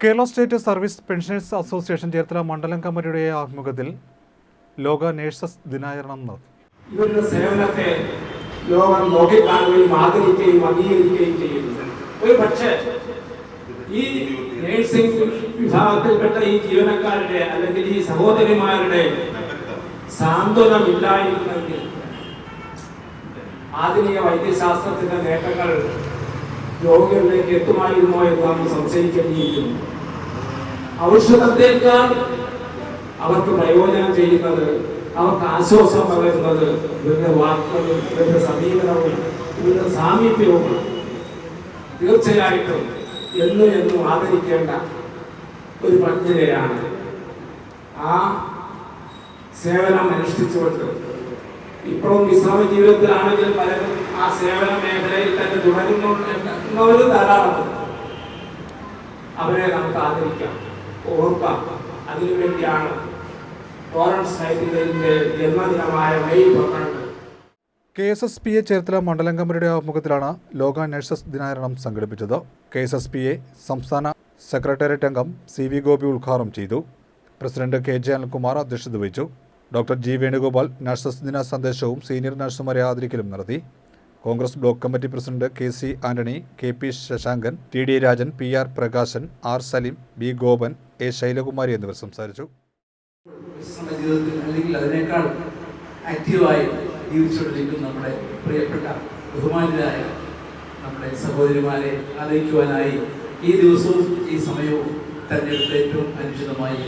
Kerala state service pensioners association Cherthala മണ്ഡലം കമ്മിറ്റിയുടെ ആഭിമുഖ്യത്തിൽ ലോക നേഴ്സസ് ദിനാചരണം നടത്തി. ഇവരുടെ സേവനത്തെ ലോകം നോക്കിക്കാണുകയും ആദരിക്കുകയും അംഗീകരിക്കുകയും ചെയ്യുന്നു. ഒരു പക്ഷേ ഈ നേഴ്സിംഗ് വിഭാഗത്തിൽപ്പെട്ട ഈ ജീവനക്കാരുടെ അല്ലെങ്കിൽ ഈ സഹോദരിമാരുടെ സാന്ത്വനമില്ലായിരുന്നെങ്കിൽ ആധുനിക വൈദ്യശാസ്ത്രത്തിന്റെ നേട്ടങ്ങൾ രോഗികളിലേക്ക് എത്തുമായിരുന്നോ എന്ന് നാം സംശയിക്കേണ്ടിയിരിക്കുന്നു. ഔഷധത്തേക്കാൾ അവർക്ക് പ്രയോജനം ചെയ്യുന്നത് അവർക്ക് ആശ്വാസം പകരുന്നത് ഇവരുടെ വാക്കുകളും ഇവരുടെ സമീപനവും ഇവരുടെ സാമീപ്യവുമാണ്. തീർച്ചയായിട്ടും എന്നും എന്നും ആദരിക്കേണ്ട ഒരു പഞ്ചനയാണ് ആ സേവനം അനുഷ്ഠിച്ചുകൊണ്ട് ഇപ്പോഴും വിശ്രമ ജീവിതത്തിലാണെങ്കിൽ പലരും ആ സേവന മേഖലയിൽ തന്നെ തുടരുന്നവരും ധാരാളമുണ്ട്. അവരെ നമുക്ക് ആദരിക്കാം ഓർക്കാം. അതിനുവേണ്ടിയാണ് K S S P A Cherthala മണ്ഡലം കമ്മിറ്റിയുടെ ആഭിമുഖ്യത്തിലാണ് ലോക നഴ്സസ് ദിനാചരണം സംഘടിപ്പിച്ചത്. K S S P A സംസ്ഥാന സെക്രട്ടേറിയറ്റ് അംഗം സി വി ഗോപി ഉദ്ഘാടനം ചെയ്തു. പ്രസിഡന്റ് കെ ജെ അനിൽകുമാർ അധ്യക്ഷത വഹിച്ചു. ഡോക്ടർ ജി വേണുഗോപാൽ നഴ്സസ് ദിന സന്ദേശവും സീനിയർ നഴ്സുമാരെ ആദരിക്കലും നടത്തി. Congress block committee president K C Antony K P Sasankan T D Rajan P R Prakasan R Saleem B Gopan A Shailakumari എന്നിവർ സംസാരിച്ചു. അല്ലെങ്കിൽ അതിനേക്കാൾ നമ്മുടെ പ്രിയപ്പെട്ട നമ്മുടെ സഹോദരിമാരെ ആദരിക്കുവാനായി ഈ ദിവസവും ഈ സമയവും തന്നെ ഏറ്റവും അനുചിതമായി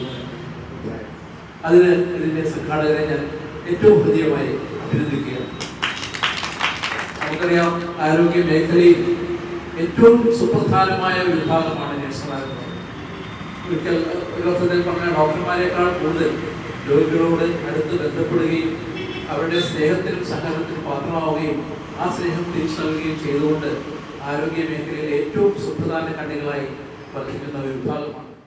അതിന് ഇതിന്റെ സംഘാടകരെ ഞാൻ ഏറ്റവും ഹൃദയമായി അഭിനന്ദിക്കുകയാണ്. നമുക്കറിയാം ആരോഗ്യ മേഖലയിൽ ഏറ്റവും സുപ്രധാനമായ ഒരു വിഭാഗമാണ് വർഷത്തിൽ പറഞ്ഞ ഡോക്ടർമാരെക്കാൾ കൂടുതൽ രോഗികളോട് അടുത്ത് ബന്ധപ്പെടുകയും അവരുടെ സ്നേഹത്തിനും സഹകരണത്തിനും പാത്രമാവുകയും ആ സ്നേഹം തിരിച്ചു നൽകുകയും ചെയ്തുകൊണ്ട് ആരോഗ്യ മേഖലയിലെ ഏറ്റവും സുപ്രധാന കണ്ണികളായി വർദ്ധിക്കുന്ന ഒരു വിഭാഗമാണ്